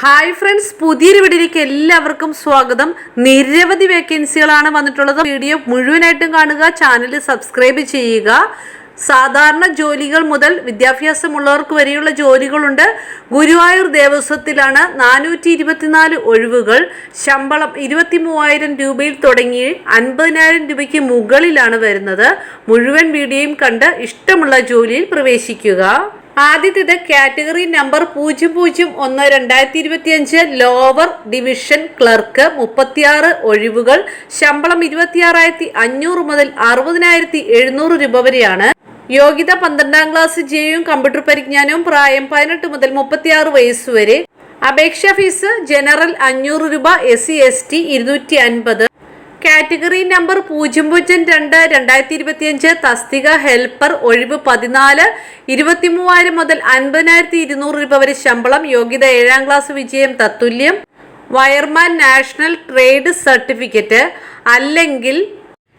Hi friends പുതിയൊരു വീഡിയോയിലേക്ക് എല്ലാവർക്കും സ്വാഗതം. നിരവധി വേക്കൻസികളാണ് വന്നിട്ടുള്ളത്. വീഡിയോ മുഴുവനായിട്ടും കാണുക ചാനൽ സബ്സ്ക്രൈബ് ചെയ്യുക. സാധാരണ ജോലികൾ മുതൽ വിദ്യാഭ്യാസമുള്ളവർക്ക് വരെയുള്ള ജോലികളുണ്ട്. ഗുരുവായൂർ ദേവസ്വത്തിലാണ് നാനൂറ്റി ഇരുപത്തിനാല് ഒഴിവുകൾ. ശമ്പളം ഇരുപത്തി മൂവായിരം രൂപയിൽ തുടങ്ങി അൻപതിനായിരം രൂപയ്ക്ക് മുകളിലാണ് വരുന്നത്. മുഴുവൻ വീഡിയോയും കണ്ട് ഇഷ്ടമുള്ള ജോലിയിൽ പ്രവേശിക്കുക. ആദ്യത്തേത് കാറ്റഗറി നമ്പർ പൂജ്യം പൂജ്യം ഒന്ന് രണ്ടായിരത്തി ഇരുപത്തി അഞ്ച് ലോവർ ഡിവിഷൻ ക്ലർക്ക് മുപ്പത്തിയാറ് ഒഴിവുകൾ ശമ്പളം ഇരുപത്തിയാറായിരത്തി അഞ്ഞൂറ് മുതൽ അറുപതിനായിരത്തി എഴുന്നൂറ് രൂപ വരെയാണ്. യോഗ്യത പന്ത്രണ്ടാം ക്ലാസ് ജെയും കമ്പ്യൂട്ടർ പരിജ്ഞാനവും പ്രായം പതിനെട്ട് മുതൽ മുപ്പത്തിയാറ് വയസ്സ് വരെ. അപേക്ഷാ ഫീസ് ജനറൽ അഞ്ഞൂറ് രൂപ എസ് സി എസ് ടി ഇരുന്നൂറ്റി അൻപത്. കാറ്റഗറി നമ്പർ പൂജ്യം പൂജ്യം രണ്ട് രണ്ടായിരത്തി ഇരുപത്തിയഞ്ച് തസ്തിക ഹെൽപ്പർ ഒഴിവ് പതിനാല് ഇരുപത്തി മൂവായിരം മുതൽ അൻപതിനായിരത്തി ഇരുന്നൂറ് രൂപ വരെ ശമ്പളം യോഗ്യത ഏഴാം ക്ലാസ് വിജയം തത്തുല്യം വയർമാൻ നാഷണൽ ട്രേഡ് സർട്ടിഫിക്കറ്റ് അല്ലെങ്കിൽ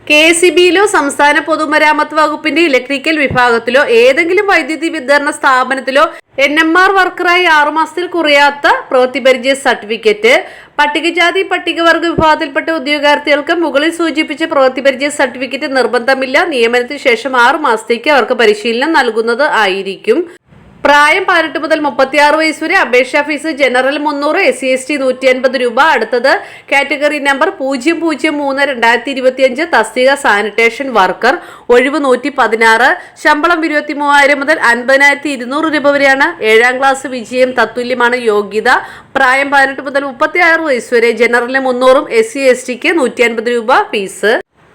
കെ സി ബിയിലോ സംസ്ഥാന പൊതുമരാമത്ത് വകുപ്പിന്റെ ഇലക്ട്രിക്കൽ വിഭാഗത്തിലോ ഏതെങ്കിലും വൈദ്യുതി വിതരണ സ്ഥാപനത്തിലോ എൻ എം ആർ വർക്കറായി ആറുമാസത്തിൽ കുറയാത്ത പ്രവൃത്തി പരിചയ സർട്ടിഫിക്കറ്റ് പട്ടികജാതി പട്ടികവർഗ വിഭാഗത്തിൽപ്പെട്ട ഉദ്യോഗാർത്ഥികൾക്ക് മുകളിൽ സൂചിപ്പിച്ച പ്രവൃത്തി പരിചയ സർട്ടിഫിക്കറ്റ് നിർബന്ധമില്ല നിയമനത്തിന് ശേഷം ആറു മാസത്തേക്ക് അവർക്ക് പരിശീലനം നൽകുന്നത് ആയിരിക്കും. പ്രായം പതിനെട്ട് മുതൽ മുപ്പത്തിയാറ് വയസ്സ് വരെ അപേക്ഷാ ഫീസ് ജനറൽ മുന്നൂറ് എസ് സി എസ് ടി നൂറ്റി അൻപത് രൂപ. അടുത്തത് കാറ്റഗറി നമ്പർ പൂജ്യം പൂജ്യം മൂന്ന് രണ്ടായിരത്തി ഇരുപത്തി അഞ്ച് തസ്തിക സാനിറ്റേഷൻ വർക്കർ. ഒഴിവ് നൂറ്റി പതിനാറ്. ശമ്പളം ഇരുപത്തി മൂവായിരം മുതൽ അൻപതിനായിരത്തി ഇരുന്നൂറ് രൂപ വരെയാണ്. ഏഴാം ക്ലാസ് വിജയം തത്തുല്യമാണ് യോഗ്യത. പ്രായം പതിനെട്ട് മുതൽ മുപ്പത്തിയാറ് വയസ്സ് വരെ ജനറലിന് മുന്നൂറും എസ് സി എസ് ടിക്ക് നൂറ്റി അൻപത് രൂപ ഫീസ്.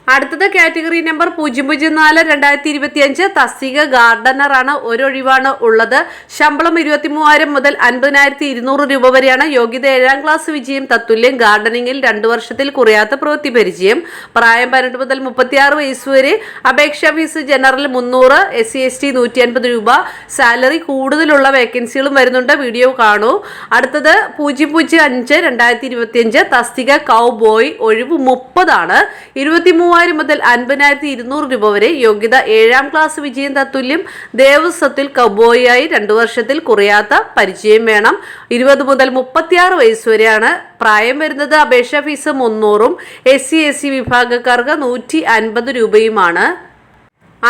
അടുത്തത് കാറ്റഗറി നമ്പർ പൂജ്യം പൂജ്യം നാല് രണ്ടായിരത്തി ഇരുപത്തി അഞ്ച് തസ്തിക ഗാർഡനർ ആണ് ഒരൊഴിവാണ് ഉള്ളത്. ശമ്പളം ഇരുപത്തി മൂവായിരം മുതൽ അൻപതിനായിരത്തി ഇരുന്നൂറ് രൂപ വരെയാണ് യോഗ്യത ഏഴാം ക്ലാസ് വിജയം തത്തുല്യം ഗാർഡനിങ്ങിൽ രണ്ടു വർഷത്തിൽ കുറയാത്ത പ്രവൃത്തി പരിചയം. പ്രായം പതിനെട്ട് മുതൽ മുപ്പത്തിയാറ് വയസ്സ് വരെ അപേക്ഷാ ഫീസ് ജനറൽ മുന്നൂറ് എസ് സി എസ് ടി നൂറ്റി അൻപത് രൂപ. സാലറി കൂടുതലുള്ള വേക്കൻസികളും വരുന്നുണ്ട്. വീഡിയോ കാണൂ. അടുത്തത് പൂജ്യം പൂജ്യം അഞ്ച് രണ്ടായിരത്തി ഇരുപത്തി അഞ്ച് തസ്തിക കൗ ബോയ് ഒഴിവ് മുപ്പതാണ്. ഇരുപത്തി മൂവായിരം മുതൽ അൻപതിനായിരത്തി ഇരുന്നൂറ് രൂപ വരെ യോഗ്യത ഏഴാം ക്ലാസ് വിജയം തത്തുല്യം ദേവസ്വത്തിൽ കബോയായി രണ്ടു വർഷത്തിൽ കുറയാത്ത പരിചയം വേണം. ഇരുപത് മുതൽ മുപ്പത്തിയാറ് വയസ്സ് വരെയാണ് പ്രായം വരുന്നത്. അപേക്ഷാ ഫീസ് മുന്നൂറും. എസ് സി എസ് സി വിഭാഗക്കാർക്ക് നൂറ്റി അൻപത് രൂപയുമാണ്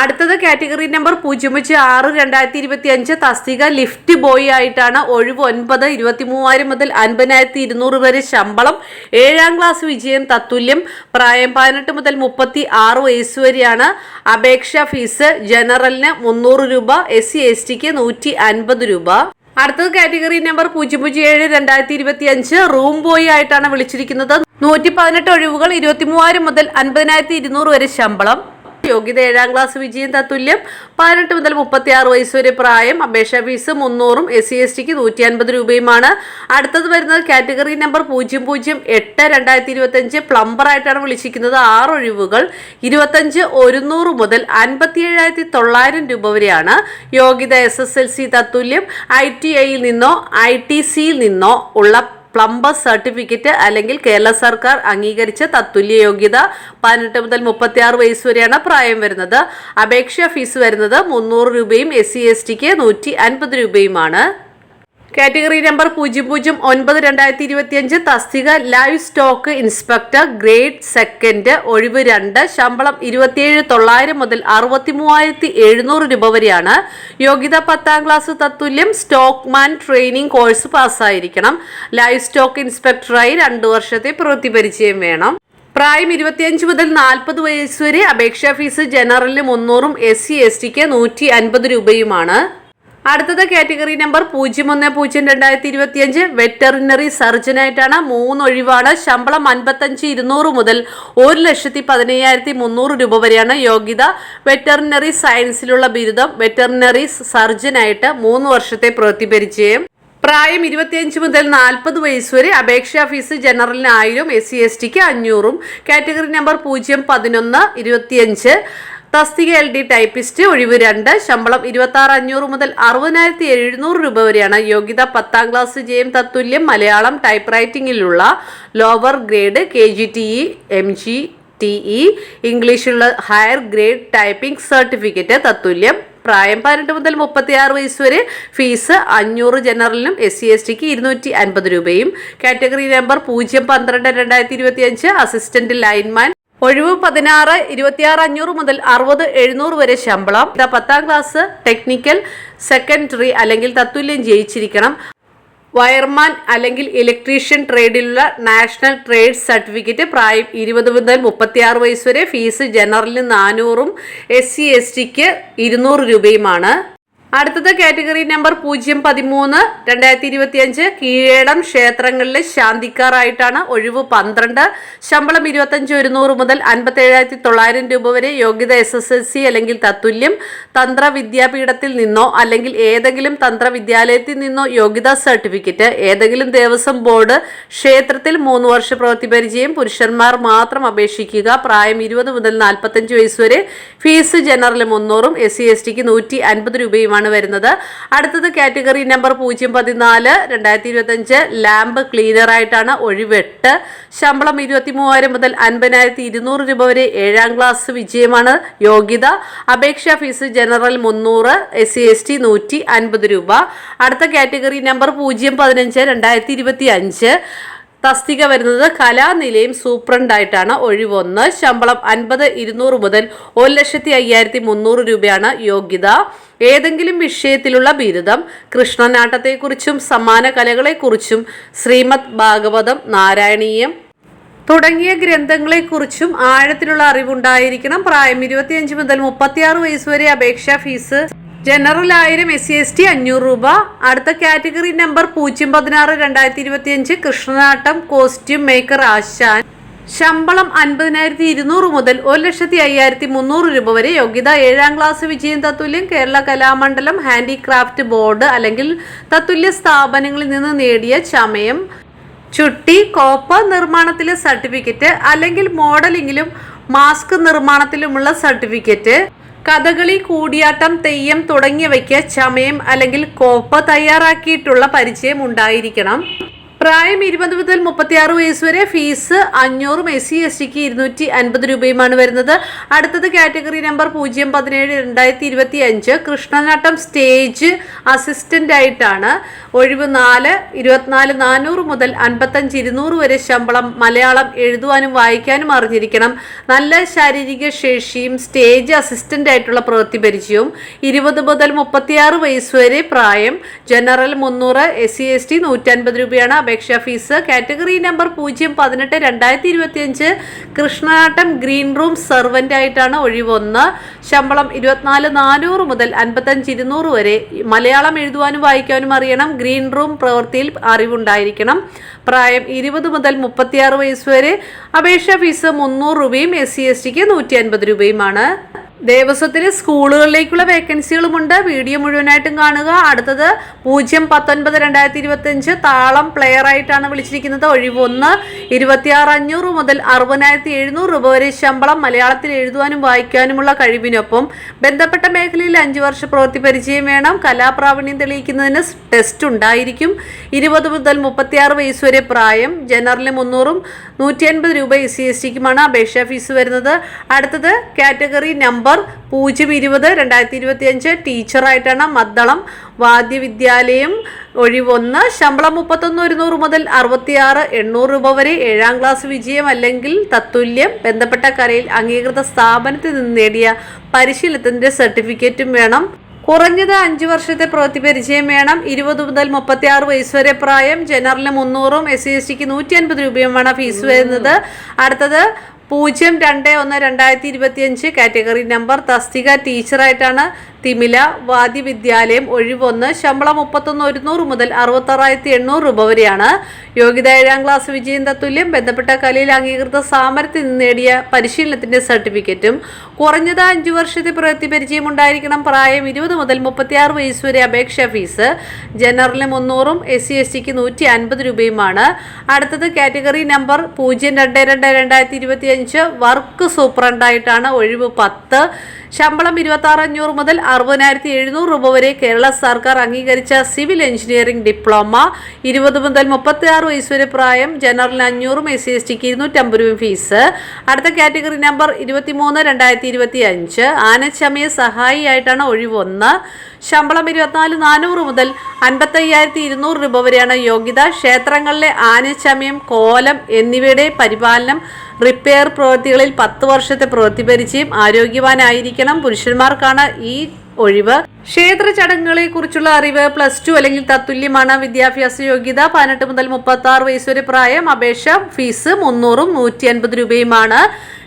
അടുത്തത് കാറ്റഗറി നമ്പർ പൂജ്യം പൂജ്യം ആറ് രണ്ടായിരത്തി ഇരുപത്തി അഞ്ച് തസ്തിക ലിഫ്റ്റ് ബോയ് ആയിട്ടാണ് ഒഴിവ് ഒൻപത് ഇരുപത്തി മൂവായിരം മുതൽ അൻപതിനായിരത്തി ഇരുന്നൂറ് വരെ ശമ്പളം. ഏഴാം ക്ലാസ് വിജയം തത്തുല്യം. പ്രായം പതിനെട്ട് മുതൽ മുപ്പത്തി ആറ് വയസ്സ് വരെയാണ് അപേക്ഷാ ഫീസ്. ജനറലിന് മുന്നൂറ് രൂപ എസ് സി എസ് ടിക്ക് നൂറ്റി അൻപത് രൂപ. അടുത്തത് കാറ്റഗറി നമ്പർ പൂജ്യം പൂജ്യം ഏഴ് രണ്ടായിരത്തി ഇരുപത്തി അഞ്ച് റൂം ബോയ് ആയിട്ടാണ് വിളിച്ചിരിക്കുന്നത്. നൂറ്റി പതിനെട്ട് ഒഴിവുകൾ ഇരുപത്തി മൂവായിരം മുതൽ അൻപതിനായിരത്തി ഇരുന്നൂറ് വരെ ശമ്പളം. യോഗ്യത ഏഴാം ക്ലാസ് വിജയം തത്തുല്യം പതിനെട്ട് മുതൽ മുപ്പത്തി ആറ് വയസ്സ് വരെ പ്രായം. അപേക്ഷാ ഫീസ് മുന്നൂറും എസ് സി എസ് ടിക്ക് നൂറ്റി അൻപത് രൂപയുമാണ്. അടുത്തത് വരുന്നത് കാറ്റഗറി നമ്പർ പൂജ്യം പൂജ്യം എട്ട് രണ്ടായിരത്തി ഇരുപത്തി അഞ്ച് പ്ലംബർ ആയിട്ടാണ് വിളിച്ചിരിക്കുന്നത്. ആറ് ഒഴിവുകൾ ഇരുപത്തഞ്ച് ഒരുന്നൂറ് മുതൽ അൻപത്തി ഏഴായിരത്തി തൊള്ളായിരം രൂപ വരെയാണ്. യോഗ്യത എസ് എസ് എൽ സി തത്തുല്യം ഐ ടി ഐയിൽ നിന്നോ ഐ ടി സിയിൽ നിന്നോ ഉള്ള പ്ലംബർ സർട്ടിഫിക്കറ്റ് അല്ലെങ്കിൽ കേരള സർക്കാർ അംഗീകരിച്ച തത്തുല്യ യോഗ്യത പതിനെട്ട് മുതൽ മുപ്പത്തി ആറ് വയസ്സ് വരെയാണ് പ്രായം വരുന്നത്. അപേക്ഷാ ഫീസ് വരുന്നത് മുന്നൂറ് രൂപയും എസ് സി എസ് ടിക്ക് നൂറ്റി അൻപത് രൂപയുമാണ്. കാറ്റഗറി നമ്പർ പൂജ്യം പൂജ്യം ഒൻപത് രണ്ടായിരത്തി ഇരുപത്തി അഞ്ച് തസ്തിക live stock inspector grade second ഒഴിവ് രണ്ട് ശമ്പളം ഇരുപത്തിയേഴ് തൊള്ളായിരം മുതൽ അറുപത്തി മൂവായിരത്തി എഴുന്നൂറ് രൂപ വരെയാണ്. യോഗ്യത പത്താം ക്ലാസ് തത്തുല്യം സ്റ്റോക്ക്മാൻ ട്രെയിനിങ് കോഴ്സ് പാസ്സായിരിക്കണം. ലൈവ് സ്റ്റോക്ക് ഇൻസ്പെക്ടറായി രണ്ടു വർഷത്തെ പ്രവൃത്തി പരിചയം വേണം. പ്രായം ഇരുപത്തിയഞ്ച് മുതൽ നാൽപ്പത് വയസ്സ് വരെ അപേക്ഷാ ഫീസ് ജനറലിന് മുന്നൂറും എസ് സി എസ് ടിക്ക് നൂറ്റി അൻപത് രൂപയുമാണ്. അടുത്തത് കാറ്റഗറി നമ്പർ പൂജ്യം ഒന്ന് പൂജ്യം രണ്ടായിരത്തി ഇരുപത്തിയഞ്ച് വെറ്ററിനറി സർജനായിട്ടാണ് മൂന്ന് ഒഴിവാണ്. ശമ്പളം അൻപത്തഞ്ച് ഇരുന്നൂറ് മുതൽ ഒരു ലക്ഷത്തി പതിനയ്യായിരത്തി മുന്നൂറ് രൂപ വരെയാണ് യോഗ്യത. വെറ്ററിനറി സയൻസിലുള്ള ബിരുദം വെറ്ററിനറി സർജനായിട്ട് മൂന്ന് വർഷത്തെ പ്രവൃത്തി പരിചയം പ്രായം ഇരുപത്തിയഞ്ച് മുതൽ നാൽപ്പത് വയസ്സ് വരെ അപേക്ഷാ ഫീസ് ജനറലിന് ആയിരം എസ് സി എസ് ടിക്ക് അഞ്ഞൂറും. കാറ്റഗറി നമ്പർ പൂജ്യം പതിനൊന്ന് ഇരുപത്തിയഞ്ച്. തസ്തിക എൽ ഡി ടൈപ്പിസ്റ്റ് ഒഴിവ് രണ്ട് ശമ്പളം ഇരുപത്തി ആറ് അഞ്ഞൂറ് മുതൽ അറുപതിനായിരത്തി എഴുന്നൂറ് രൂപ വരെയാണ് യോഗ്യത പത്താം ക്ലാസ് ജയം തത്തുല്യം Malayalam type റൈറ്റിംഗിലുള്ള lower grade K G T E M G T E ഇംഗ്ലീഷിലുള്ള higher grade typing certificate തത്തുല്യം. പ്രായം പതിനെട്ട് മുതൽ മുപ്പത്തിയാറ് വയസ്സ് വരെ ഫീസ് അഞ്ഞൂറ് ജനറലിനും എസ് സി എസ് ടിക്ക് ഇരുന്നൂറ്റി അൻപത് രൂപയും. കാറ്റഗറി നമ്പർ പൂജ്യം പന്ത്രണ്ട് രണ്ടായിരത്തി ഇരുപത്തി അഞ്ച് അസിസ്റ്റന്റ് ലൈൻമാൻ ഒഴിവ് പതിനാറ് ഇരുപത്തിയാറ് അഞ്ഞൂറ് മുതൽ അറുപത് എഴുന്നൂറ് വരെ ശമ്പളം. പത്താം ക്ലാസ് ടെക്നിക്കൽ സെക്കൻഡറി അല്ലെങ്കിൽ തത്തുല്യം ജയിച്ചിരിക്കണം. വയർമാൻ അല്ലെങ്കിൽ ഇലക്ട്രീഷ്യൻ ട്രേഡിലുള്ള നാഷണൽ ട്രേഡ് സർട്ടിഫിക്കറ്റ് പ്രായം ഇരുപത് മുതൽ മുപ്പത്തിയാറ് വയസ്സ് വരെ ഫീസ് ജനറലിന് നാനൂറും എസ് സി എസ് ടിക്ക് ഇരുന്നൂറ് രൂപയുമാണ്. അടുത്തത് കാറ്റഗറി നമ്പർ പൂജ്യം പതിമൂന്ന് രണ്ടായിരത്തി ഇരുപത്തി അഞ്ച് കീഴേടം ക്ഷേത്രങ്ങളിലെ ശാന്തിക്കാറായിട്ടാണ് ഒഴിവ് പന്ത്രണ്ട്. ശമ്പളം ഇരുപത്തഞ്ച് ഒരുന്നൂറ് മുതൽ അൻപത്തേഴായിരത്തി തൊള്ളായിരം രൂപ വരെ യോഗ്യത എസ് എസ് എൽ സി അല്ലെങ്കിൽ തത്തുല്യം. തന്ത്ര വിദ്യാപീഠത്തിൽ നിന്നോ അല്ലെങ്കിൽ ഏതെങ്കിലും തന്ത്ര വിദ്യാലയത്തിൽ നിന്നോ യോഗ്യതാ സർട്ടിഫിക്കറ്റ് ഏതെങ്കിലും ദേവസ്വം ബോർഡ് ക്ഷേത്രത്തിൽ മൂന്ന് വർഷ പ്രവൃത്തി പരിചയം പുരുഷന്മാർ മാത്രം അപേക്ഷിക്കുക പ്രായം ഇരുപത് മുതൽ നാൽപ്പത്തഞ്ച് വയസ്സ് വരെ ഫീസ് ജനറൽ മുന്നൂറും എസ് സി എസ് ടിക്ക് നൂറ്റി അൻപത് രൂപയുമാണ് വരുന്നത്. അടുത്തത് കാറ്റഗറി നമ്പർ പൂജ്യം പതിനാല് രണ്ടായിരത്തി ഇരുപത്തഞ്ച് ലാമ്പ് ക്ലീനർ ആയിട്ടാണ് ഒഴിവെട്ട്. ശമ്പളം ഇരുപത്തി മൂവായിരം മുതൽ അൻപതിനായിരത്തി ഇരുന്നൂറ് രൂപ വരെ ഏഴാം ക്ലാസ് വിജയമാണ് യോഗ്യത. അപേക്ഷാ ഫീസ് ജനറൽ മുന്നൂറ് എസ് സി എസ് ടി നൂറ്റി അൻപത് രൂപ. അടുത്ത കാറ്റഗറി നമ്പർ പൂജ്യം പതിനഞ്ച് രണ്ടായിരത്തി ഇരുപത്തി അഞ്ച് തസ്തിക വരുന്നത് കലാനിലയം സൂപ്രണ്ടായിട്ടാണ് ഒഴിവൊന്ന്. ശമ്പളം അൻപത് ഇരുന്നൂറ് മുതൽ ഒരു ലക്ഷത്തി അയ്യായിരത്തി മുന്നൂറ് രൂപയാണ് യോഗ്യത. ഏതെങ്കിലും വിഷയത്തിലുള്ള ബിരുദം കൃഷ്ണനാട്ടത്തെക്കുറിച്ചും സമാന കലകളെക്കുറിച്ചും ശ്രീമദ് ഭാഗവതം നാരായണീയം. തുടങ്ങിയ ഗ്രന്ഥങ്ങളെക്കുറിച്ചും ആഴത്തിലുള്ള അറിവുണ്ടായിരിക്കണം. പ്രായം ഇരുപത്തിയഞ്ച് മുതൽ മുപ്പത്തിയാറ് വയസ്സ് വരെ അപേക്ഷാ ഫീസ്. ജനറൽ ആയിരം എസ് സി എസ് ടി അഞ്ഞൂറ് രൂപ. അടുത്ത കാറ്റഗറി നമ്പർ പൂജ്യം പതിനാറ് രണ്ടായിരത്തി ഇരുപത്തിയഞ്ച് കൃഷ്ണനാട്ടം കോസ്റ്റ്യൂം മേക്കർ ആശാൻ. ശമ്പളം അൻപതിനായിരത്തി ഇരുന്നൂറ് മുതൽ ഒരു ലക്ഷത്തി അയ്യായിരത്തി മുന്നൂറ് രൂപ വരെ. യോഗ്യത ഏഴാം ക്ലാസ് വിജയം തത്തുല്യം കേരള കലാമണ്ഡലം ഹാൻഡിക്രാഫ്റ്റ് ബോർഡ് അല്ലെങ്കിൽ തത്തുല്യ സ്ഥാപനങ്ങളിൽ നിന്ന് നേടിയ ചമയം. ചുട്ടി കോപ്പ നിർമ്മാണത്തിലെ സർട്ടിഫിക്കറ്റ് അല്ലെങ്കിൽ മോഡലിംഗിലും മാസ്ക് നിർമ്മാണത്തിലുമുള്ള സർട്ടിഫിക്കറ്റ്. കഥകളി കൂടിയാട്ടം തെയ്യം തുടങ്ങിയവയ്ക്ക് ചമയം അല്ലെങ്കിൽ കോപ്പ തയ്യാറാക്കിയിട്ടുള്ള പരിചയം ഉണ്ടായിരിക്കണം. പ്രായം ഇരുപത് മുതൽ മുപ്പത്തിയാറ് വയസ്സ് വരെ ഫീസ് അഞ്ഞൂറും എസ് സി എസ് ടിക്ക് ഇരുന്നൂറ്റി അൻപത് രൂപയുമാണ് വരുന്നത്. അടുത്തത് കാറ്റഗറി നമ്പർ പൂജ്യം പതിനേഴ് രണ്ടായിരത്തി ഇരുപത്തി അഞ്ച്. കൃഷ്ണനാട്ടം സ്റ്റേജ് അസിസ്റ്റന്റ് ആയിട്ടാണ്. ഒഴിവ് നാല് ഇരുപത്തിനാല് നാനൂറ് മുതൽ അൻപത്തഞ്ച് ഇരുന്നൂറ് വരെ ശമ്പളം മലയാളം എഴുതുവാനും വായിക്കാനും അറിഞ്ഞിരിക്കണം. നല്ല ശാരീരിക ശേഷിയും സ്റ്റേജ് അസിസ്റ്റന്റ് ആയിട്ടുള്ള പ്രവൃത്തി പരിചയവും. ഇരുപത് മുതൽ മുപ്പത്തിയാറ് വയസ്സ് വരെ പ്രായം. ജനറൽ മുന്നൂറ് എസ് സി എസ് ടി നൂറ്റൻപത് രൂപയാണ്. അപേക്ഷാ ഫീസ്. കാറ്റഗറി നമ്പർ പൂജ്യം പതിനെട്ട് രണ്ടായിരത്തി ഇരുപത്തിയഞ്ച്. കൃഷ്ണനാട്ടം ഗ്രീൻ റൂം സെർവന്റ് ആയിട്ടാണ് ഒഴിവൊന്ന്. ശമ്പളം ഇരുപത്തിനാല് നാനൂറ് മുതൽ അൻപത്തഞ്ച് ഇരുന്നൂറ് വരെ. മലയാളം എഴുതുവാനും വായിക്കാനും അറിയണം. ഗ്രീൻ റൂം പ്രവൃത്തിയിൽ അറിവുണ്ടായിരിക്കണം. പ്രായം ഇരുപത് മുതൽ മുപ്പത്തിയാറ് വയസ്സ് വരെ. അപേക്ഷാ ഫീസ് മുന്നൂറ് രൂപയും എസ് സി എസ് ടിക്ക് നൂറ്റി അൻപത് രൂപയുമാണ്. ദേവസ്വത്തിലെ സ്കൂളുകളിലേക്കുള്ള വേക്കൻസികളുമുണ്ട്. വീഡിയോ മുഴുവനായിട്ടും കാണുക. അടുത്തത് പൂജ്യം പത്തൊൻപത് രണ്ടായിരത്തി ഇരുപത്തഞ്ച് താളം പ്ലെയർ ആയിട്ടാണ് വിളിച്ചിരിക്കുന്നത്. ഒഴിവൊന്ന് ഇരുപത്തിയാറ് അഞ്ഞൂറ് മുതൽ അറുപതിനായിരത്തി എഴുന്നൂറ് രൂപ വരെ ശമ്പളം മലയാളത്തിൽ എഴുതുവാനും വായിക്കാനുമുള്ള കഴിവിനൊപ്പം ബന്ധപ്പെട്ട മേഖലയിൽ അഞ്ച് വർഷ പ്രവൃത്തി പരിചയം വേണം. കലാപ്രാവീണ്യം തെളിയിക്കുന്നതിന് ടെസ്റ്റ് ഉണ്ടായിരിക്കും. ഇരുപത് മുതൽ മുപ്പത്തിയാറ് വയസ്സ് വരെ പ്രായം. ജനറലിന് മുന്നൂറും നൂറ്റി അൻപത് രൂപ എസ് സി എസ് ടിക്കുമാണ് അപേക്ഷാ ഫീസ് വരുന്നത്. അടുത്തത് കാറ്റഗറി നമ്പർ പൂജ്യം ഇരുപത് രണ്ടായിരത്തി ഇരുപത്തി അഞ്ച് ടീച്ചറായിട്ടാണ് മദ്ദളം വാദ്യവിദ്യാലയം ഒഴിവൊന്ന് ശമ്പളം മുപ്പത്തൊന്ന് ഒരുന്നൂറ് മുതൽ അറുപത്തിയാറ് എണ്ണൂറ് രൂപ വരെ ഏഴാം ക്ലാസ് വിജയം അല്ലെങ്കിൽ തത്തുല്യം ബന്ധപ്പെട്ട കരയിൽ അംഗീകൃത സ്ഥാപനത്തിൽ നിന്ന് നേടിയ പരിശീലനത്തിന്റെ സർട്ടിഫിക്കറ്റും വേണം. കുറഞ്ഞത് അഞ്ച് വർഷത്തെ പ്രവൃത്തി പരിചയം വേണം. ഇരുപത് മുതൽ മുപ്പത്തി ആറ് വയസ്സ് വരെ പ്രായം. ജനറലിന് മുന്നൂറും എസ് സി എസ് ടിക്ക് നൂറ്റി അൻപത് രൂപയുമാണ് ഫീസ് വരുന്നത്. അടുത്തത് പൂജ്യം രണ്ട് ഒന്ന് രണ്ടായിരത്തി ഇരുപത്തിയഞ്ച് കാറ്റഗറി നമ്പർ തസ്തിക ടീച്ചറായിട്ടാണ് തിമില വാദ്യവിദ്യാലയം ഒഴിവൊന്ന് ശമ്പളം മുപ്പത്തൊന്ന് ഒരുന്നൂറ് മുതൽ അറുപത്താറായിരത്തി എണ്ണൂറ് രൂപ വരെയാണ്. യോഗ്യത ഏഴാം ക്ലാസ് വിജയന്റെ തുല്യം ബന്ധപ്പെട്ട കലയിൽ അംഗീകൃത സാമരത്തിൽ നിന്ന് നേടിയ പരിശീലനത്തിന്റെ സർട്ടിഫിക്കറ്റും കുറഞ്ഞത് അഞ്ചു വർഷത്തെ പ്രവൃത്തി പരിചയം ഉണ്ടായിരിക്കണം പ്രായം ഇരുപത് മുതൽ മുപ്പത്തിയാറ് വയസ്സ് വരെ അപേക്ഷാ ഫീസ്. ജനറലിന് മുന്നൂറും എസ് സി എസ് ടിക്ക് നൂറ്റി അൻപത് രൂപയുമാണ്. അടുത്തത് കാറ്റഗറി നമ്പർ പൂജ്യം രണ്ട് രണ്ട് രണ്ടായിരത്തി ഇരുപത്തി അഞ്ച് വർക്ക് സൂപ്രണ്ടായിട്ടാണ് ഒഴിവ് പത്ത്. ശമ്പളം ഇരുപത്തി ആറ് അഞ്ഞൂറ് മുതൽ അറുപതിനായിരത്തി എഴുന്നൂറ് രൂപ വരെ കേരള സർക്കാർ അംഗീകരിച്ച സിവിൽ എഞ്ചിനീയറിംഗ് ഡിപ്ലോമ ഇരുപത് മുതൽ മുപ്പത്തി ആറ് വയസ്സ് വരെ പ്രായം ജനറലിന് അഞ്ഞൂറും എസ് സി എസ് ടിക്ക് ഇരുന്നൂറ്റമ്പത് രൂപ ഫീസ്. അടുത്ത കാറ്റഗറി നമ്പർ ഇരുപത്തിമൂന്ന് രണ്ടായിരത്തി ഇരുപത്തി അഞ്ച് ആനച്ചമയ സഹായിയായിട്ടാണ് ഒഴിവൊന്ന് ശമ്പളം ഇരുപത്തിനാല് നാനൂറ് മുതൽ അൻപത്തയ്യായിരത്തി ഇരുന്നൂറ് രൂപ വരെയാണ് യോഗ്യത. ക്ഷേത്രങ്ങളിലെ ആനച്ചമയം കോലം എന്നിവയുടെ പരിപാലനം റിപ്പയർ പ്രവൃത്തികളിൽ പത്ത് വർഷത്തെ പ്രവൃത്തി പരിചയം ആരോഗ്യവാനായിരിക്കണം. പുരുഷന്മാർക്കാണ് ഈ ഒഴിവ്. ക്ഷേത്ര ചടങ്ങുകളെ കുറിച്ചുള്ള അറിവ് പ്ലസ് ടു അല്ലെങ്കിൽ തത്തുല്യമാണ്. വിദ്യാഭ്യാസ യോഗ്യത പതിനെട്ട് മുതൽ മുപ്പത്തി ആറ് വയസ്സ് വരെ പ്രായം. അപേക്ഷ ഫീസ് മുന്നൂറും നൂറ്റി അൻപത് രൂപയുമാണ്.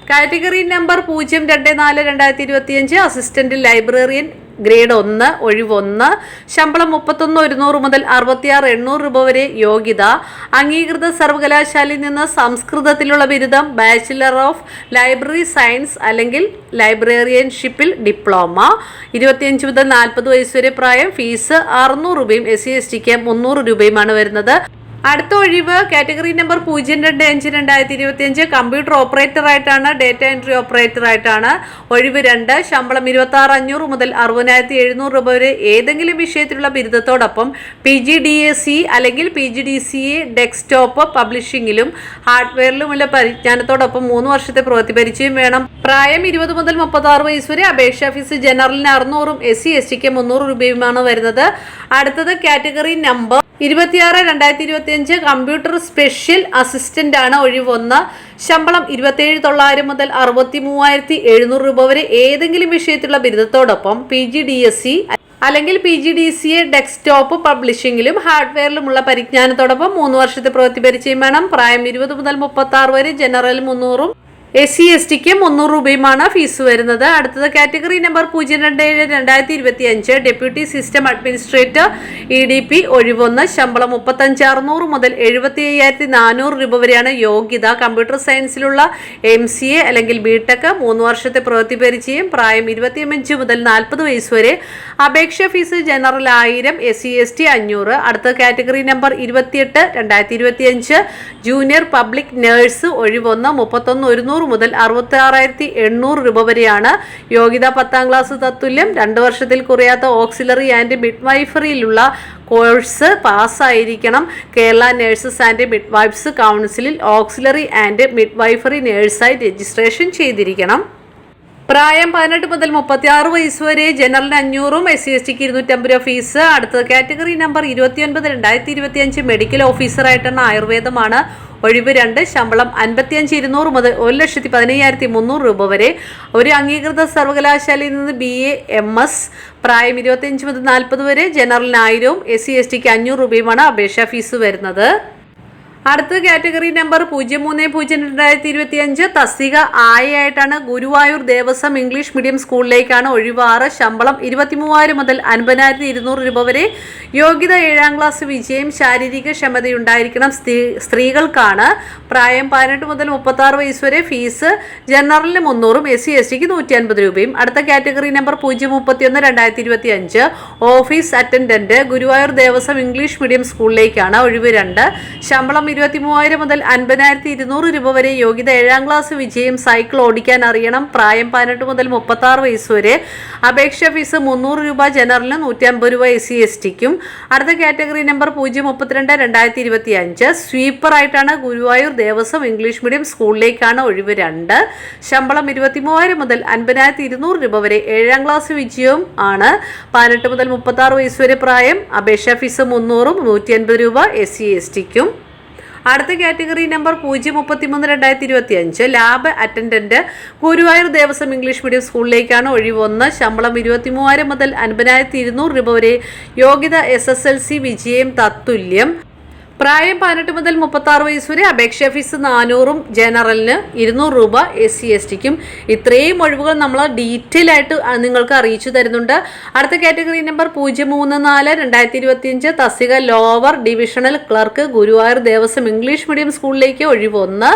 കാറ്റഗറി നമ്പർ പൂജ്യം രണ്ട് നാല് രണ്ടായിരത്തി ഇരുപത്തിയഞ്ച് അസിസ്റ്റന്റ് ലൈബ്രറിയൻ ഗ്രേഡ് ഒന്ന് ഒഴിവൊന്ന് ശമ്പളം മുപ്പത്തൊന്ന് ഒരുന്നൂറ് മുതൽ അറുപത്തിയാറ് എണ്ണൂറ് രൂപ വരെ യോഗ്യത. അംഗീകൃത സർവകലാശാലയിൽ നിന്ന് സംസ്കൃതത്തിലുള്ള ബിരുദം ബാച്ചിലർ ഓഫ് ലൈബ്രറി സയൻസ് അല്ലെങ്കിൽ ലൈബ്രേറിയൻഷിപ്പിൽ ഡിപ്ലോമ ഇരുപത്തിയഞ്ച് മുതൽ നാൽപ്പത് വയസ്സ് വരെ പ്രായം ഫീസ് അറുന്നൂറ് രൂപയും എസ് സി എസ് ടിക്ക് മുന്നൂറ് രൂപയുമാണ് വരുന്നത്. അടുത്ത ഒഴിവ് കാറ്റഗറി നമ്പർ പൂജ്യം രണ്ട് അഞ്ച് രണ്ടായിരത്തി ഇരുപത്തി അഞ്ച് കമ്പ്യൂട്ടർ ഓപ്പറേറ്റർ ആയിട്ടാണ് ഡേറ്റ എൻട്രി ഓപ്പറേറ്റർ ആയിട്ടാണ്. ഒഴിവ് രണ്ട് ശമ്പളം ഇരുപത്തി ആറ് അഞ്ഞൂറ് മുതൽ അറുപതിനായിരത്തി എഴുന്നൂറ് രൂപ വരെ ഏതെങ്കിലും വിഷയത്തിലുള്ള ബിരുദത്തോടൊപ്പം P G D S C അല്ലെങ്കിൽ P G D C A desktop പബ്ലിഷിംഗിലും ഹാർഡ്വെയറിലുമുള്ള പരിജ്ഞാനത്തോടൊപ്പം മൂന്ന് വർഷത്തെ പ്രവൃത്തി പരിചയം വേണം. പ്രായം ഇരുപത് മുതൽ മുപ്പത്തി ആറ് വയസ്സ് വരെ അപേക്ഷാ ഫീസ് ജനറലിന് അറുന്നൂറും എസ് സി എസ് ടിക്ക് മുന്നൂറ് രൂപയുമാണ് വരുന്നത്. അടുത്തത് കാറ്റഗറി നമ്പർ ഇരുപത്തിയാറ് രണ്ടായിരത്തി ഇരുപത്തി അഞ്ച് കമ്പ്യൂട്ടർ സ്പെഷ്യൽ അസിസ്റ്റന്റ് ആണ് ഒഴിവൊന്ന് ശമ്പളം ഇരുപത്തിയേഴ് തൊള്ളായിരം മുതൽ അറുപത്തി മൂവായിരത്തി എഴുന്നൂറ് രൂപ വരെ ഏതെങ്കിലും വിഷയത്തിലുള്ള ബിരുദത്തോടൊപ്പം P G D S C അല്ലെങ്കിൽ P G D C A desktop പബ്ലിഷിംഗിലും ഹാർഡ്വെയറിലുമുള്ള പരിജ്ഞാനത്തോടൊപ്പം മൂന്ന് വർഷത്തെ പ്രവൃത്തി പരിചയം വേണം. പ്രായം ഇരുപത് മുതൽ മുപ്പത്തി ആറ് വരെ ജനറൽ മുന്നൂറും എസ് സി എസ് ടിക്ക് മുന്നൂറ് രൂപയുമാണ് ഫീസ് വരുന്നത്. അടുത്തത് കാറ്റഗറി നമ്പർ പൂജ്യം രണ്ട് ഏഴ് രണ്ടായിരത്തി ഇരുപത്തി അഞ്ച് deputy system administrator E D P ഒഴിവൊന്ന്. ശമ്പളം മുപ്പത്തഞ്ച് അറുന്നൂറ് മുതൽ എഴുപത്തി അയ്യായിരത്തി നാനൂറ് രൂപ വരെയാണ് യോഗ്യത. കമ്പ്യൂട്ടർ സയൻസിലുള്ള എം സി എ അല്ലെങ്കിൽ ബി ടെക് മൂന്ന് വർഷത്തെ പ്രവൃത്തി പരിചയം. പ്രായം ഇരുപത്തിയഞ്ച് മുതൽ നാൽപ്പത് വയസ്സ് വരെ. അപേക്ഷ ഫീസ് ജനറൽ ആയിരം എസ് സി എസ് ടി അഞ്ഞൂറ്. അടുത്ത കാറ്റഗറി നമ്പർ ഇരുപത്തിയെട്ട് രണ്ടായിരത്തി ഇരുപത്തി അഞ്ച് ജൂനിയർ പബ്ലിക് നേഴ്സ് ഒഴിവൊന്ന്. മുപ്പത്തൊന്ന് ഒരുന്നൂറ് മുതൽ അറുപത്തി ആറായിരത്തി എണ്ണൂറ് രൂപ വരെയാണ് യോഗ്യത പത്താം ക്ലാസ് തത്തുല്യം. രണ്ട് വർഷത്തിൽ കുറയാത്ത ഓക്സിലറി ആൻഡ് മിഡ്വൈഫറിയിലുള്ള കോഴ്സ് പാസ്സായിരിക്കണം. കേരള നഴ്സസ് ആൻഡ് മിഡ്വൈഫ്സ് കൗൺസിലിൽ ഓക്സിലറി ആൻഡ് മിഡ്വൈഫറി നേഴ്സായി രജിസ്ട്രേഷൻ ചെയ്തിരിക്കണം. പ്രായം പതിനെട്ട് മുതൽ മുപ്പത്തി ആറ് വയസ്സ് വരെ ജനറലിന് അഞ്ഞൂറും എസ് സി എസ് ടിക്ക് ഇരുന്നൂറ്റമ്പത് രൂപ ഫീസ് അടുത്ത കാറ്റഗറി നമ്പർ ഇരുപത്തിയൊൻപത് രണ്ടായിരത്തി ഇരുപത്തി അഞ്ച് മെഡിക്കൽ ഓഫീസറായിട്ടാണ് ആയുർവേദമാണ് ഒഴിവ് രണ്ട് ശമ്പളം അൻപത്തിയഞ്ച് ഇരുന്നൂറ് മുതൽ ഒരു ലക്ഷത്തി പതിനയ്യായിരത്തി മുന്നൂറ് രൂപ വരെ. ഒരു അംഗീകൃത സർവകലാശാലയിൽ നിന്ന് ബി എ എം എസ് പ്രായം ഇരുപത്തിയഞ്ച് മുതൽ നാൽപ്പത് വരെ. ജനറലിന് ആയിരവും എസ് സി എസ് ടിക്ക് അഞ്ഞൂറ് രൂപയുമാണ് അപേക്ഷാ ഫീസ് വരുന്നത്. അടുത്ത കാറ്റഗറി നമ്പർ പൂജ്യം മൂന്ന് പൂജ്യം രണ്ടായിരത്തി ഇരുപത്തി അഞ്ച് തസ്തിക ആയയായിട്ടാണ് ഗുരുവായൂർ ദേവസ്വം ഇംഗ്ലീഷ് മീഡിയം സ്കൂളിലേക്കാണ് ഒഴിവാറ് ശമ്പളം ഇരുപത്തി മൂവായിരം മുതൽ അൻപതിനായിരത്തി ഇരുന്നൂറ് രൂപ വരെ. യോഗ്യത ഏഴാം ക്ലാസ് വിജയം ശാരീരിക ക്ഷമതയുണ്ടായിരിക്കണം. സ്ത്രീ സ്ത്രീകൾക്കാണ് പ്രായം പതിനെട്ട് മുതൽ മുപ്പത്തി ആറ് വയസ്സ് വരെ ഫീസ് ജനറലിന് മുന്നൂറും എസ് സി എസ് ടിക്ക് നൂറ്റി അൻപത് രൂപയും. അടുത്ത കാറ്റഗറി നമ്പർ പൂജ്യം മുപ്പത്തിയൊന്ന് രണ്ടായിരത്തി ഇരുപത്തി അഞ്ച് office attendant Guruvayur Devaswom English medium സ്കൂളിലേക്കാണ് ഒഴിവ് രണ്ട്. ശമ്പളം ഇരുപത്തി മൂവായിരം മുതൽ അൻപതിനായിരത്തി ഇരുന്നൂറ് രൂപ വരെ യോഗ്യത ഏഴാം ക്ലാസ് വിജയം സൈക്കിൾ ഓടിക്കാൻ അറിയണം. പ്രായം പതിനെട്ട് മുതൽ മുപ്പത്തി ആറ് വയസ്സ് വരെ. അപേക്ഷാ ഫീസ് മുന്നൂറ് രൂപ ജനറലിന് നൂറ്റി അമ്പത് രൂപ എസ് സി എസ് ടിക്കും. അടുത്ത കാറ്റഗറി നമ്പർ പൂജ്യം മുപ്പത്തിരണ്ട് രണ്ടായിരത്തി ഇരുപത്തി അഞ്ച് സ്വീപ്പറായിട്ടാണ് ഗുരുവായൂർ ദേവസ്വം ഇംഗ്ലീഷ് മീഡിയം സ്കൂളിലേക്കാണ് ഒഴിവ് രണ്ട്. ശമ്പളം ഇരുപത്തി മൂവായിരം മുതൽ അൻപതിനായിരത്തി ഇരുന്നൂറ് രൂപ വരെ ഏഴാം ക്ലാസ് വിജയവും ആണ്. പതിനെട്ട് മുതൽ മുപ്പത്തി ആറ് വയസ്സ് വരെ പ്രായം. അപേക്ഷാ ഫീസ് മുന്നൂറും നൂറ്റി അൻപത് രൂപ എസ് സി എസ് ടിക്കും. അടുത്ത കാറ്റഗറി നമ്പർ പൂജ്യം മുപ്പത്തിമൂന്ന് രണ്ടായിരത്തി ഇരുപത്തി അഞ്ച് lab attendant Guruvayur Devaswom English medium സ്കൂളിലേക്കാണ് ഒഴിവൊന്ന്. ശമ്പളം ഇരുപത്തി മൂവായിരം മുതൽ അൻപതിനായിരത്തി ഇരുന്നൂറ് രൂപ വരെ. യോഗ്യത എസ് എസ് എൽ സി വിജയം തത്തുല്യം. പ്രായം പതിനെട്ട് മുതൽ മുപ്പത്തി ആറ് വയസ്സ് വരെ അപേക്ഷാ ഫീസ് നാനൂറും ജനറലിന് ഇരുന്നൂറ് രൂപ എസ് സി എസ് ടിക്കും. ഇത്രയും ഒഴിവുകൾ നമ്മൾ ഡീറ്റെയിൽ ആയിട്ട് നിങ്ങൾക്ക് അറിയിച്ചു തരുന്നുണ്ട്. അടുത്ത കാറ്റഗറി നമ്പർ പൂജ്യം മൂന്ന് നാല് രണ്ടായിരത്തി ഇരുപത്തിയഞ്ച് തസ്തിക lower divisional clerk Guruvayur Devaswom English medium സ്കൂളിലേക്ക് ഒഴിവ് ഒന്ന്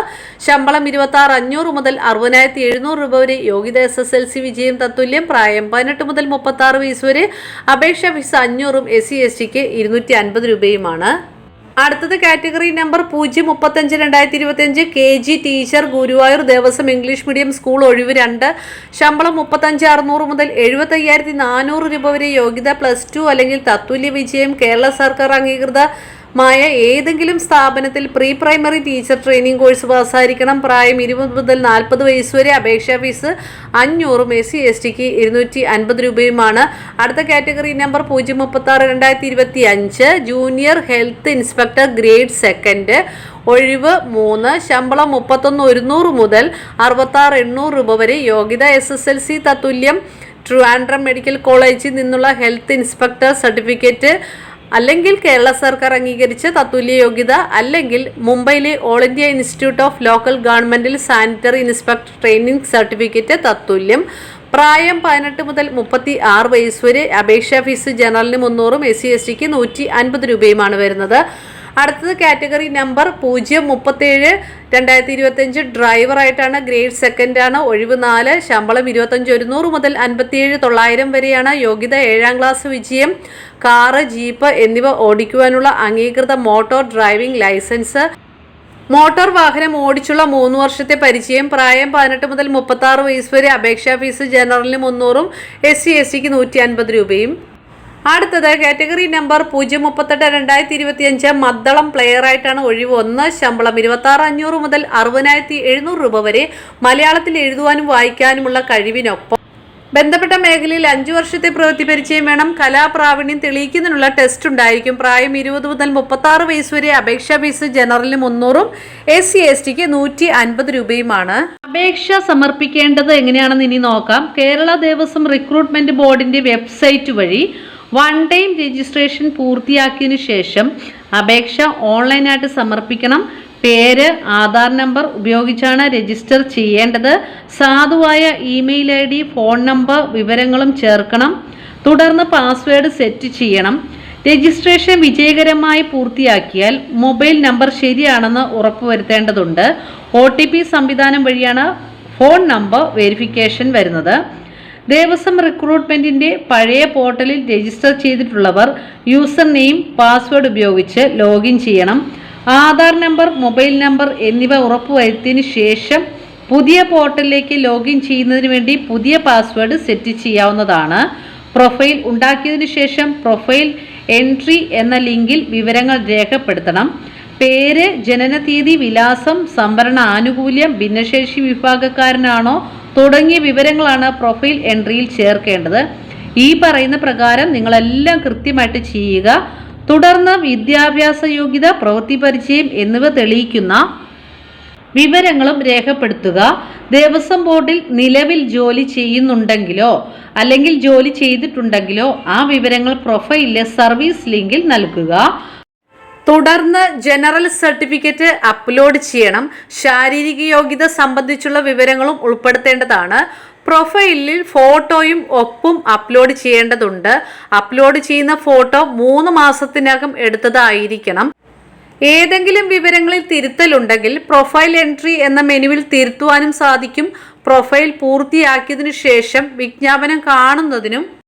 ശമ്പളം ഇരുപത്തി ആറ് അഞ്ഞൂറ് മുതൽ അറുപതിനായിരത്തി എഴുന്നൂറ് രൂപ വരെ യോഗ്യത എസ് എസ് എൽ സി വിജയം തത്തുല്യം. പ്രായം പതിനെട്ട് മുതൽ മുപ്പത്തി ആറ് വയസ്സ് വരെ അപേക്ഷാ ഫീസ് അഞ്ഞൂറും എസ് സി എസ് ടിക്ക് ഇരുന്നൂറ്റി അൻപത് രൂപയുമാണ്. അടുത്തത് കാറ്റഗറി നമ്പർ പൂജ്യം മുപ്പത്തഞ്ച് രണ്ടായിരത്തി ഇരുപത്തിയഞ്ച് K G teacher Guruvayur Devaswom English medium school ഒഴിവ് രണ്ട്. ശമ്പളം മുപ്പത്തഞ്ച് അറുന്നൂറ് മുതൽ എഴുപത്തയ്യായിരത്തി നാനൂറ് രൂപ വരെ യോഗ്യത പ്ലസ് ടു അല്ലെങ്കിൽ തത്തുല്യ വിജയം കേരള സർക്കാർ അംഗീകൃത മായ ഏതെങ്കിലും സ്ഥാപനത്തിൽ pre primary teacher training course പാസ്സായിരിക്കണം. പ്രായം ഇരുപത് മുതൽ നാൽപ്പത് വയസ്സ് വരെ. അപേക്ഷാ ഫീസ് അഞ്ഞൂറും. എസ് സി എസ് ടിക്ക് ഇരുന്നൂറ്റി അൻപത് രൂപയുമാണ്. അടുത്ത കാറ്റഗറി നമ്പർ പൂജ്യം മുപ്പത്തി ആറ് രണ്ടായിരത്തി ഇരുപത്തി അഞ്ച് junior health inspector grade second. ഒഴിവ് മൂന്ന്. ശമ്പളം മുപ്പത്തൊന്ന്. ഒരുന്നൂറ് മുതൽ അറുപത്താറ് എണ്ണൂറ് രൂപ വരെ. യോഗ്യത എസ് എസ് എൽ സി തത്തുല്യം. ട്രിവാൻഡ്രം മെഡിക്കൽ കോളേജിൽ നിന്നുള്ള ഹെൽത്ത് ഇൻസ്പെക്ടർ സർട്ടിഫിക്കറ്റ് അല്ലെങ്കിൽ കേരള സർക്കാർ അംഗീകരിച്ച തത്തുല്യ യോഗ്യത അല്ലെങ്കിൽ മുംബൈയിലെ all India institute of local ഗവൺമെന്റിൽ സാനിറ്ററി ഇൻസ്പെക്ടർ ട്രെയിനിങ് സർട്ടിഫിക്കറ്റ് തത്തുല്യം. പ്രായം പതിനെട്ട് മുതൽ മുപ്പത്തി ആറ് വയസ്സ് വരെ. അപേക്ഷാ ഫീസ് ജനറലിന് മുന്നൂറും എസ് സി എസ് ടിക്ക് നൂറ്റി അൻപത് രൂപയുമാണ് വരുന്നത്. അടുത്തത് കാറ്റഗറി നമ്പർ പൂജ്യം മുപ്പത്തേഴ് രണ്ടായിരത്തി ഇരുപത്തഞ്ച് ഡ്രൈവറായിട്ടാണ് ഗ്രേഡ് സെക്കൻഡ് ആണ്. ഒഴിവ് നാല് ശമ്പളം ഇരുപത്തഞ്ച് ഒരുന്നൂറ് മുതൽ അൻപത്തിയേഴ് തൊള്ളായിരം വരെയാണ്. യോഗ്യത ഏഴാം ക്ലാസ് വിജയം. കാറ് ജീപ്പ് എന്നിവ ഓടിക്കുവാനുള്ള അംഗീകൃത മോട്ടോർ ഡ്രൈവിംഗ് ലൈസൻസ് മോട്ടോർ വാഹനം ഓടിച്ചുള്ള മൂന്ന് വർഷത്തെ പരിചയം. പ്രായം പതിനെട്ട് മുതൽ മുപ്പത്തി ആറ് വയസ്സ് വരെ. അപേക്ഷാ ഫീസ് ജനറലിന് മുന്നൂറും എസ് സി എസ് സിക്ക് നൂറ്റി അൻപത് രൂപയും. അടുത്തത് കാറ്റഗറി നമ്പർ പൂജ്യം മുപ്പത്തെട്ട് രണ്ടായിരത്തി ഇരുപത്തി അഞ്ച് മദ്ദളം പ്ലെയർ ആയിട്ടാണ് ഒഴിവ് ഒന്ന് ശമ്പളം ഇരുപത്തി ആറ് അഞ്ഞൂറ് മുതൽ അറുപതിനായിരത്തി എഴുന്നൂറ് രൂപ വരെ മലയാളത്തിൽ എഴുതുവാനും വായിക്കാനുമുള്ള കഴിവിനൊപ്പം. ബന്ധപ്പെട്ട മേഖലയിൽ അഞ്ചു വർഷത്തെ പ്രവൃത്തി പരിചയം വേണം. കലാപ്രാവീണ്യം തെളിയിക്കുന്നതിനുള്ള ടെസ്റ്റ് ഉണ്ടായിരിക്കും. പ്രായം ഇരുപത് മുതൽ മുപ്പത്തി ആറ് വയസ്സ് വരെ അപേക്ഷാ ഫീസ് ജനറലിന് മുന്നൂറും എസ് സി എസ് ടിക്ക് നൂറ്റി അൻപത് രൂപയുമാണ്. അപേക്ഷ സമർപ്പിക്കേണ്ടത് എങ്ങനെയാണെന്ന് ഇനി നോക്കാം. കേരള ദേവസ്വം റിക്രൂട്ട്മെന്റ് ബോർഡിന്റെ വെബ്സൈറ്റ് വഴി വൺ ടൈം രജിസ്ട്രേഷൻ പൂർത്തിയാക്കിയതിനു ശേഷം അപേക്ഷ ഓൺലൈനായിട്ട് സമർപ്പിക്കണം. പേര് ആധാർ നമ്പർ ഉപയോഗിച്ചാണ് രജിസ്റ്റർ ചെയ്യേണ്ടത്. സാധുവായ email I D phone number വിവരങ്ങളും ചേർക്കണം. തുടർന്ന് പാസ്വേഡ് സെറ്റ് ചെയ്യണം. രജിസ്ട്രേഷൻ വിജയകരമായി പൂർത്തിയാക്കിയാൽ മൊബൈൽ നമ്പർ ശരിയാണെന്ന് ഉറപ്പുവരുത്തേണ്ടതുണ്ട്. ഒ ടി പി സംവിധാനം വഴിയാണ് ഫോൺ നമ്പർ വെരിഫിക്കേഷൻ വരുന്നത്. ദേവസ്വം റിക്രൂട്ട്മെന്റിന്റെ പഴയ പോർട്ടലിൽ രജിസ്റ്റർ ചെയ്തിട്ടുള്ളവർ യൂസർ നെയിം പാസ്വേഡ് ഉപയോഗിച്ച് ലോഗിൻ ചെയ്യണം. ആധാർ നമ്പർ മൊബൈൽ നമ്പർ എന്നിവ ഉറപ്പുവരുത്തിയതിന് ശേഷം പുതിയ പോർട്ടലിലേക്ക് ലോഗിൻ ചെയ്യുന്നതിന് വേണ്ടി പുതിയ പാസ്വേഡ് സെറ്റ് ചെയ്യാവുന്നതാണ്. പ്രൊഫൈൽ ഉണ്ടാക്കിയതിനു ശേഷം പ്രൊഫൈൽ എൻട്രി എന്ന ലിങ്കിൽ വിവരങ്ങൾ രേഖപ്പെടുത്തണം. പേര് ജനനതീയതി വിലാസം സംവരണ ആനുകൂല്യം ഭിന്നശേഷി വിഭാഗക്കാരനാണോ തുടങ്ങിയ വിവരങ്ങളാണ് പ്രൊഫൈൽ എൻട്രിയിൽ ചേർക്കേണ്ടത്. ഈ പറയുന്ന പ്രകാരം നിങ്ങളെല്ലാം കൃത്യമായിട്ട് ചെയ്യുക. തുടർന്ന് വിദ്യാഭ്യാസ യോഗ്യത പ്രവൃത്തി പരിചയം എന്നിവ തെളിയിക്കുന്ന വിവരങ്ങളും രേഖപ്പെടുത്തുക. ദേവസ്വം ബോർഡിൽ നിലവിൽ ജോലി ചെയ്യുന്നുണ്ടെങ്കിലോ അല്ലെങ്കിൽ ജോലി ചെയ്തിട്ടുണ്ടെങ്കിലോ ആ വിവരങ്ങൾ പ്രൊഫൈലിലെ സർവീസ് ലിങ്കിൽ നൽകുക. തുടർന്ന് ജനറൽ സർട്ടിഫിക്കറ്റ് അപ്ലോഡ് ചെയ്യണം. ശാരീരിക യോഗ്യത സംബന്ധിച്ചുള്ള വിവരങ്ങളും ഉൾപ്പെടുത്തേണ്ടതാണ്. പ്രൊഫൈലിൽ ഫോട്ടോയും ഒപ്പും അപ്ലോഡ് ചെയ്യേണ്ടതുണ്ട്. അപ്ലോഡ് ചെയ്യുന്ന ഫോട്ടോ മൂന്ന് മാസത്തിനകം എടുത്തതായിരിക്കണം. ഏതെങ്കിലും വിവരങ്ങളിൽ തിരുത്തലുണ്ടെങ്കിൽ പ്രൊഫൈൽ എൻട്രി എന്ന മെനുവിൽ തിരുത്തുവാനും സാധിക്കും. പ്രൊഫൈൽ പൂർത്തിയാക്കിയതിനു ശേഷം വിജ്ഞാപനം കാണുന്നതിനും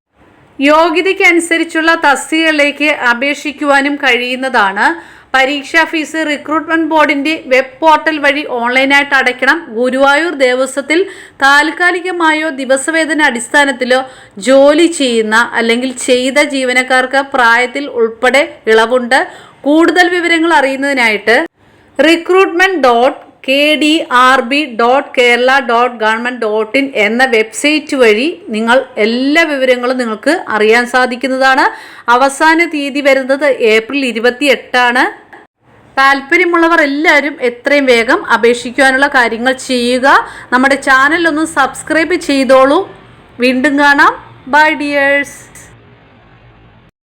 യോഗ്യതയ്ക്കനുസരിച്ചുള്ള തസ്തികകളിലേക്ക് അപേക്ഷിക്കുവാനും കഴിയുന്നതാണ്. പരീക്ഷാ ഫീസ് റിക്രൂട്ട്മെന്റ് ബോർഡിന്റെ വെബ് പോർട്ടൽ വഴി ഓൺലൈനായിട്ട് അടയ്ക്കണം. ഗുരുവായൂർ ദേവസ്വത്തിൽ താൽക്കാലികമായോ ദിവസവേതന അടിസ്ഥാനത്തിലോ ജോലി ചെയ്യുന്ന അല്ലെങ്കിൽ ചെയ്ത ജീവനക്കാർക്ക് പ്രായത്തിൽ ഉൾപ്പെടെ ഇളവുണ്ട്. കൂടുതൽ വിവരങ്ങൾ അറിയുന്നതിനായിട്ട് recruitment dot K D R B dot Kerala dot government dot in എന്ന വെബ്സൈറ്റ് വഴി നിങ്ങൾ എല്ലാ വിവരങ്ങളും നിങ്ങൾക്ക് അറിയാൻ സാധിക്കുന്നതാണ്. അവസാന തീയതി വരുന്നത് ഏപ്രിൽ ഇരുപത്തി എട്ടാണ് താല്പര്യമുള്ളവർ എല്ലാവരും എത്രയും വേഗം അപേക്ഷിക്കുവാനുള്ള കാര്യങ്ങൾ ചെയ്യുക. നമ്മുടെ ചാനലൊന്ന് സബ്സ്ക്രൈബ് ചെയ്തോളൂ. വീണ്ടും കാണാം. By dears